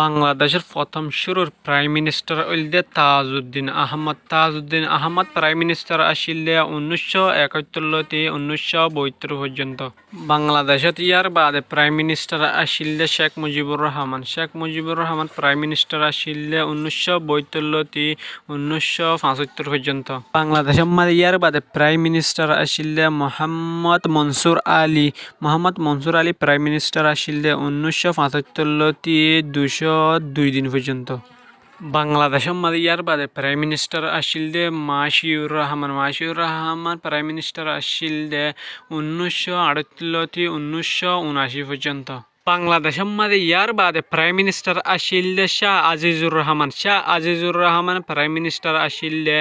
বাংলাদেশের প্রথম শুরুর প্রাইম মিনিস্টার হইলে তাজউদ্দিন আহমদ। তাজউদ্দিন আহমদ প্রাইম মিনিস্টার আসিলে উনিশশো একাত্তরতে উনিশশো বহত্তর পর্যন্ত। বাংলাদেশত ইয়ার বাদে প্রাইম মিনিস্টার আসিলে শেখ মুজিবুর রহমান। শেখ মুজিবুর রহমান প্রাইম মিনিস্টার আসিলে উনিশশো বহত্তরতে উনিশশো পঁচাত্তর পর্যন্ত। বাংলাদেশের মাঝে ইয়ার বাদে প্রাইম মিনিস্টার আসিলে মোহাম্মদ মনসুর আলী। মোহাম্মদ মনসুর আলী প্রাইম মিনিস্টার আসিলে উনিশশো পঁচাত্তরতে দুশো দুই দিন পর্যন্ত। বাংলাদেশের মাঝে ইয়ার বাদে প্রাইম মিনিস্টার আসিল দে মাসিউর রহমান। মাসিউর রহমান প্রাইম মিনিস্টার আসিলে উনিশশো আটত্রিশতে উনিশশো উনআশি পর্যন্ত। বাংলাদেশের মাঝে ইয়ার বাদে প্রাইম মিনিস্টার আসিলে শাহ আজিজুর রহমান শাহ আজিজুর রহমান প্রাইম মিনিস্টার আসিলে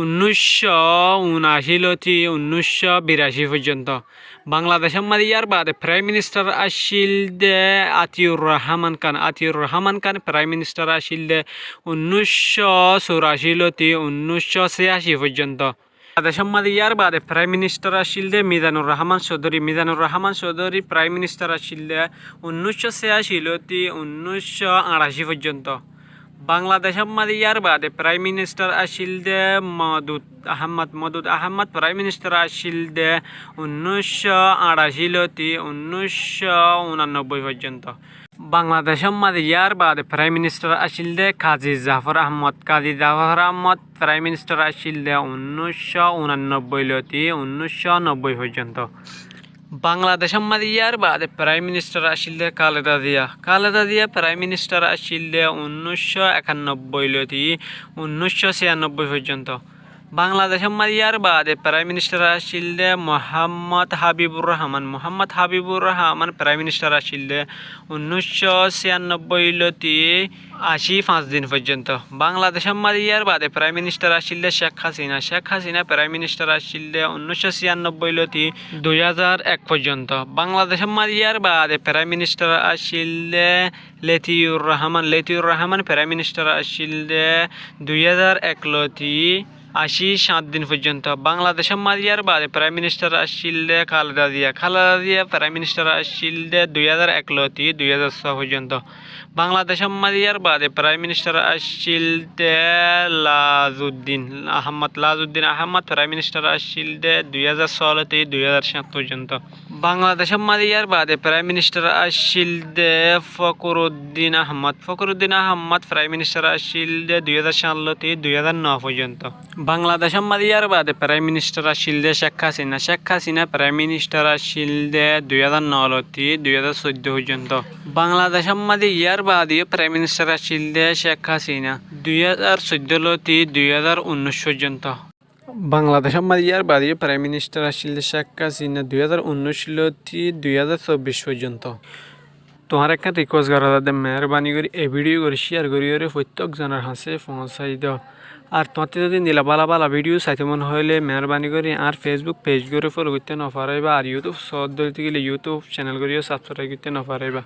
উনিশশো উনআশিলতি উনিশশো বিরাশি পর্যন্ত। বাংলাদেশের মাঝে ইয়ার বাদে প্রাইম মিনিস্টার আসিলে আতিউর রহমান খান। আতিউর রহমান খান প্রাইম মিনিস্টার আসিলে উনিশশো চৌরাশিলতি উনিশশো ছিয়াশি পর্যন্ত। মাঝে ইয়ার বাদে প্রাইম মিনিস্টার আসিলে মিজানুর রহমান চৌধুরী। মিজানুর রহমান চৌধুরী প্রাইম মিনিস্টার আসিলে উনিশশো ছিয়াশিলতি উনিশশো আটাশি পর্যন্ত। বাংলাদেশের মাঝে ইয়ার বাদে প্রাইম মিনিস্টার আসিলে মদুদ আহমদ। মদুদ আহমদ প্রাইম মিনিস্টার আসিলে উনিশশো আটাশিলতি উনিশশো উনানব্বই পর্যন্ত। বাংলাদেশের মাঝে ইয়ার বাদে প্রাইম মিনিস্টার আসিল দে কাজী জাফর আহমদ কাজী জাফর আহমদ প্রাইম মিনিস্টার আসিলে উনিশশো উনানব্বই লতি উনিশশো নব্বই পর্যন্ত বাংলাদেশের মাঝে ইয়ার বাদে প্রাইম মিনিস্টার আসিলে খালেদা জিয়া খালেদা জিয়া প্রাইম মিনিস্টার আসিল দে উনিশশো একানব্বই লতি উনিশশো ছিয়ানব্বই পর্যন্ত বাংলাদেশের মাঝে ইয়ার বাদে প্রাইম মিনিস্টার আসিলে মোহাম্মদ হাবিবুর রহমান। মোহাম্মদ হাবিবুর রহমান প্রাইম মিনিস্টার আসিলে উনিশশো ছিয়ানব্বই লতি আশি পাঁচ দিন পর্যন্ত। বাংলাদেশের মাঝে ইয়ার বাদে প্রাইম মিনিস্টার আসিলে শেখ হাসিনা। শেখ হাসিনা প্রাইম মিনিস্টার আসিলে উনিশশো ছিয়ানব্বই লতি দুই হাজার এক পর্যন্ত। বাংলাদেশের মাঝে ইয়ার বাদে প্রাইম মিনিস্টার আসিলে লেথিউর রহমান। লেথিউর রহমান প্রাইম মিনিস্টার আসিলে দুই হাজার এক আশি সাত দিন পর্যন্ত। বাংলাদেশের মারিয়ার বাদে প্রাইম মিনিস্টার আসছিল দে খালেদা জিয়া। খালেদা জিয়া প্রাইম মিনিস্টার আসছিল দে দুই হাজার একলতি দুই হাজার ছয় পর্যন্ত। বাংলাদেশের মারিয়ার বাদে প্রাইম মিনিস্টার আসিলে লাজউদ্দিন আহমদ। লাজউদ্দিন আহমদ প্রাইম মিনিস্টার আসছিল দে দুই হাজার ষোলোতে দুই হাজার সাত পর্যন্ত। বাংলাদেশের মারিয়ার বাদে প্রাইম মিনিস্টার আসিলে ফকরুদ্দিন আহমদ ফকরুদ্দিন আহমদ প্রাইম মিনিস্টার আসিলে দুই হাজার ষোলোতে দুই হাজার ন পর্যন্ত। বাংলাদেশের মারিয়ার বাদে প্রাইম মিনিস্টার আসিলে শেখ হাসিনা শেখ হাসিনা প্রাইম মিনিস্টার আসিলে দুই হাজার নলতি দুই হাজার চোদ্দ পর্যন্ত। বাংলাদেশের মাঝে ইয়ার বাদে প্রাইম মিনিস্টার আসিলে শেখ হাসিনা দুই হাজার চোদ্দ লতি দুই হাজার উনিশ পর্যন্ত। বাংলাদেশের মাঝে ইয়ার বাদে প্রাইম মিনিস্টার আসিলে শেখ হাসিনা দুই হাজার উনিশ লতি দুই হাজার চব্বিশ পর্যন্ত। তোমার একটা রিকোয়েস্ট করা যাতে মেহরবানি করে, এই ভিডিও করে শেয়ার করি করে প্রত্যেক জনের হাসে পৌঁছাই দাও। আর তোমাতে যদি নীলা বালা বালা ভিডিও চাইতে মন হলে মেহরবানি করে, আর ফেসবুক পেজ করে ফলো করতে নপারাইবা আর ইউটিউব সদ ধরতে গেলে ইউটিউব চ্যানেল করিও সাবস্ক্রাইব করতে নপারাইবা